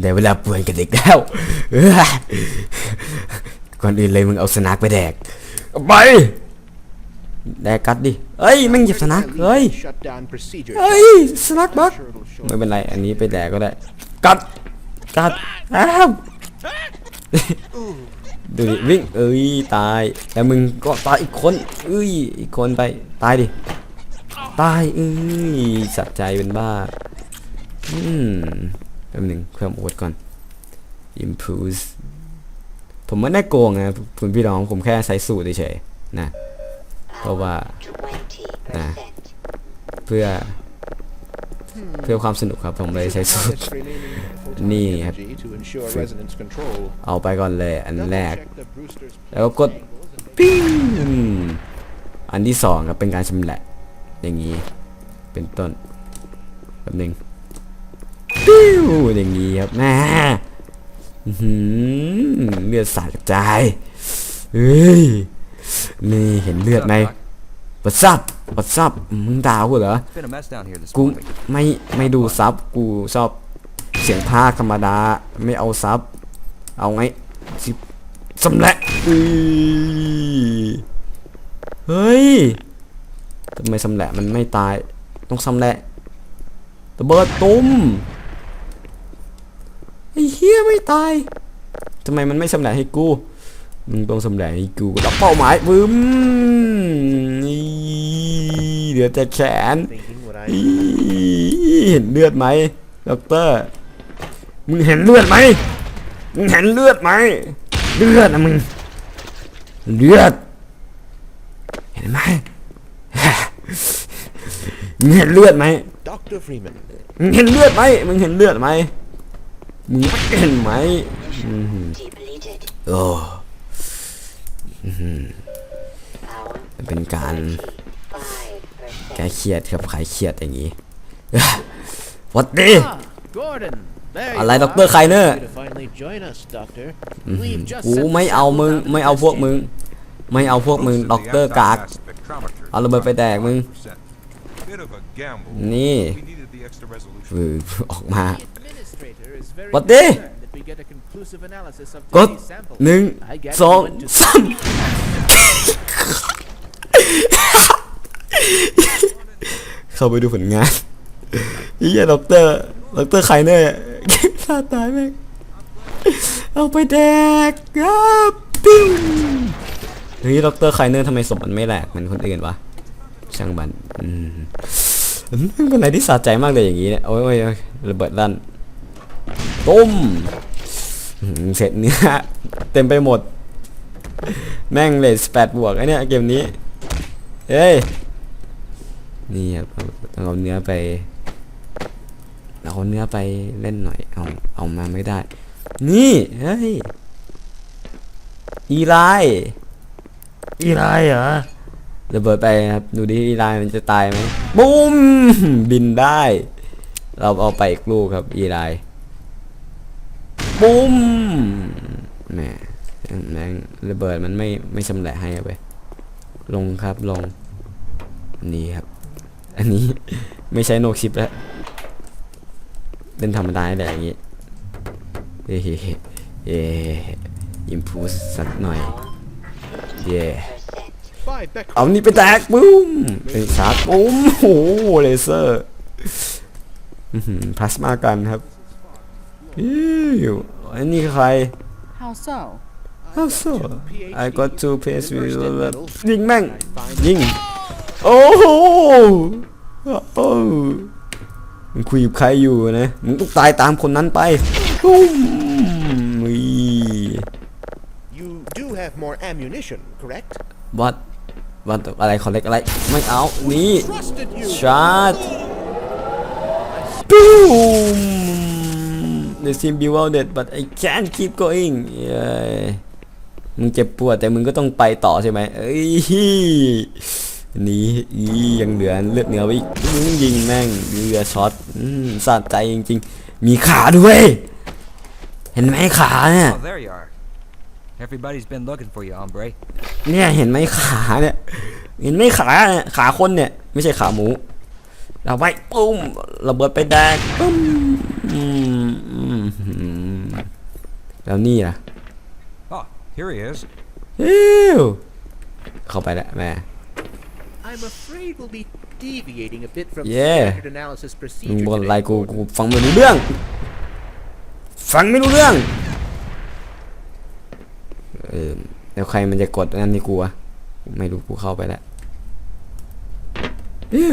ได้เวลาป่วนกับเด็กแล้วเออก่อนอื่นเลยมึงเอาสนักไปแดกเอาไปแดกกัดดิเอ้ยแม่งหยิบสนักเฮ้ย Shut down procedure. เฮ้ยสนักบักไม่เป็นไรอันนี้ไปแดกก็ได้ กัดกัดอ้าวดูดิวิ่งเอ้ยตายแล้วมึงก็ตายอีกคนเอ้ยอีกคนไปตายดิตายเอ้ยสัตว์ใจเป็นบ้า อืมแป๊บหนึงเพิ่มโอ๊ตก่อน impulse ผมไม่ได้โกงนะคุณพี่น้องผมแค่ใช้สูตรเฉยๆนะ เพราะว่า 20%. เพื่อ เพื่อความสนุกครับผมเลยใช้สูตร This remaining Ni full-time hep- energy to ensure Free. resonance control. เอาไปก่อนเลย อันแรก แล้วก็กดปิ้งอันที่สองครับเป็นการชำแหละ อย่างนี้ เป็นต้นแบบหนึ่ง ปิ้วอย่างนี้ครับแม่อื้อหือเลือดสาดกระจายเฮ้ยนี่เห็นเลือดไหมปัดซับปัดซับมึงด่ากูเหรอ Been a mess down here this กู morning. ไม่ไม่ดูซับกูชอบเสียงภาคธรรมดาไม่เอาซับเอาไงสิสำเร็จอือเฮ้ยทำไมสำเร็จมันไม่ตาย ต้องสำเร็จระเบิดตุ้ม ไอ้เฮียไม่ตายทำไมมันไม่สำเร็จให้กูมึงต้องสำเร็จให้กูรับเป้าหมายบึ้มนี่เหลือแต่แขน thinking what I อีเห็นเลือดไหมด็อกเตอร์มึงเห็นเลือดไหมมึงเห็นเลือดไหมเลือดนะมึงเลือด เห็นไหมมึงเห็นเลือดไหม Dr. Freeman. มึงเห็นเลือดไหมมึงเห็นเลือดไหม มึงไม่เห็นไหมอื้อหือ Depleted. โอ้อื้อหือ Power มันเป็นการ 5%. แก้เครียดครับคลายเครียดอย่างนี้หวัดดี Gordon. There อะไร you ด็อกเตอร์ are. ไคเนอร์ Way to finally join us, Doctor. We've just กู sent ไม่ the เอา sample มึง down to ไม่เอาพวก investigate. มึง ไม่เอาพวกมึงด็อกเตอร์กากเอาระเบิดไปแดกมึง Bit of a gamble. นี่ We needed the extra resolution. ฟือออกมา The administrator is very หวัดดี concerned that we get a conclusive analysis of กด today's sample. หนึ่ง I get สอง you went to สามเข้าไปดูผลงานเฮียด็อกเตอร์ด็อกเตอร์ไคเนอร์ฆ่าตายแม่งเอาไปแดกครับปิ้วเฮ้ยด็อกเตอร์ไคเนอร์ทำไมศพมันไม่แหลกเหมือนคนอื่นวะช่างบันอืมมันเป็นอะไรที่สะใจมากเลยอย่างนี้เนี่ยโอ้ยโอ้ยโอ้ยระเบิดลั่น ตุ้มอื้อหือเสร็จเนื้อเต็มไปหมด แม่งเลสแปดบวกไอเนี่ยเกมนี้เฮ้ยนี่ครับต้องเอาเนื้อไปเอาเนื้อไปเล่นหน่อยเอาเอามาไม่ได้ นี่เฮ้ยอีไลอีไลเหรอระเบิดไปครับดูดิอีไลมันจะตายไหมบุ้มบินได้ เราเอาไปอีกลูกครับอีไล ปุ้มแหมแม่งระเบิดมันไม่ไม่ชำแหละให้อาไปลงครับลง นี่ครับ อันนี้ไม่ใช้โนชิปแล้วเล่นธรรมดาแหละอย่างงี้เฮ้เฮ้อิมพูสสักหน่อยเย่เอานี่ไปแตกปุ้มเป็นชาร์ปุ้มโอ้โหเลเซอร์พลาสมากันครับ อิ้วอันนี้ใคร How so? How so I got two PS with แบบยิง I แม่ง find ยิง โอ้โหโอ้มึงคุยกับใครอยู่นะ มึงต้องตายตามคนนั้นไปปุ้มอี you do have more ammunition, correct? วัดวัดอะไรคอลเลกอะไร ไม่เอา นี่ Trusted you. ชาร์จปุ้ม The team be well dead but I can't keep going เย้ยมึงเจ็บปวดแต่มึงก็ต้องไปต่อใช่ไหมเอ้ยหนี่อียังเหลือเลือดเหนือไว้อีกมึงยิงแม่งเรือช็อตอืมสะใจจริง ๆ มีขาด้วย เห็นไหมขาเนี่ย Oh, there you are. Everybody's been looking for you, hombre. เนี่ยเห็นไหมขาเนี่ย เห็นไหมขาเนี่ยขาคนเนี่ย ไม่ใช่ขาหมู เราไว้ปุ้มระเบิดไปแดกปุ้ม อืมอืมอืมแล้วนี่ล่ะ Ah, here he is. ฮิวเข้าไปแล้วแม่ I'm afraid we'll be deviating a bit from Yeah. standard analysis มึง procedure บอะไร today, กูกูฟังไม่รู้เรื่อง ฟังไม่รู้เรื่องเออแล้วใครมันจะกดนั่นนี่กูวะไม่รู้กูเข้าไปแล้วเอ้ย